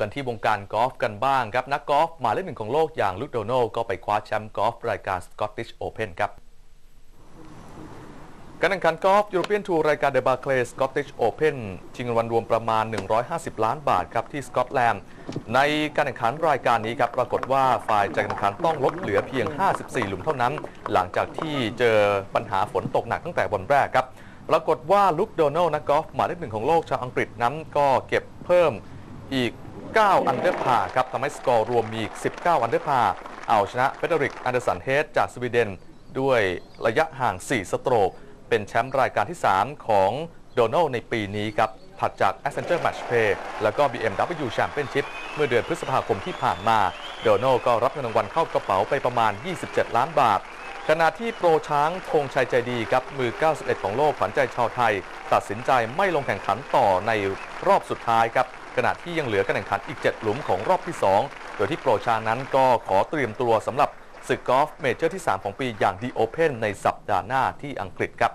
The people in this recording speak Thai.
กันที่วงการกอล์ฟกันบ้างครับ นักกอล์ฟหมายเลขหนึ่งของโลกอย่างลุคโดนัลก็ไปคว้าแชมป์กอล์ฟรายการ Scottish Open ครับการแข่งขันกอล์ฟยูโรเปียนทัวร์รายการเดบาเคลสกอตติชโอเพนชิงเงินรางวัลรวมประมาณ 150 ล้านบาทครับที่สกอตแลนด์ในการแข่งขันรายการนี้ครับปรากฏว่าฝ่ายจัดการแข่งขันต้องลดเหลือเพียง 54 หลุมเท่านั้น หลังจากที่เจอปัญหาฝนตกหนักตั้งแต่วันแรกครับ ปรากฏว่าลุคโดนัลนักกอล์ฟหมายเลขหนึ่งของโลกชาวอังกฤษนั้นก็เก็บเพิ่มอีก 9 อันเดอร์พาครับทำให้สกอร์รวมมีอีก 19 อันเดอร์พาเอาชนะเฟเดริกอันเดอร์สันเฮดจากสวีเดน ด้วยระยะห่าง 4 สโตรก เป็นแชมป์รายการที่ 3 ของโดนัลในปีนี้ครับถัดจาก a c c e n t u r e Match Play แล้วก็ BMW Championship เมื่อเดือนพฤษภาคมที่ผ่านมา โดนัลก็รับเงินรางวัลเข้ากระเป๋าไปประมาณ 27 ล้านบาทขณะที่โปรช้างธงชัยใจดีครับ มือ 91 ของโลกขวัญใจชาวไทย ตัดสินใจไม่ลงแข่งขันต่อในรอบสุดท้ายครับ ขณะที่ยังเหลือการแข่งขันอีก 7 หลุมของรอบที่ 2 โดยที่โปรชานั้นก็ขอเตรียมตัวสำหรับศึกกอล์ฟเมเจอร์ที่ 3 ของปีอย่างดีโอเพนในสัปดาห์หน้าที่อังกฤษครับ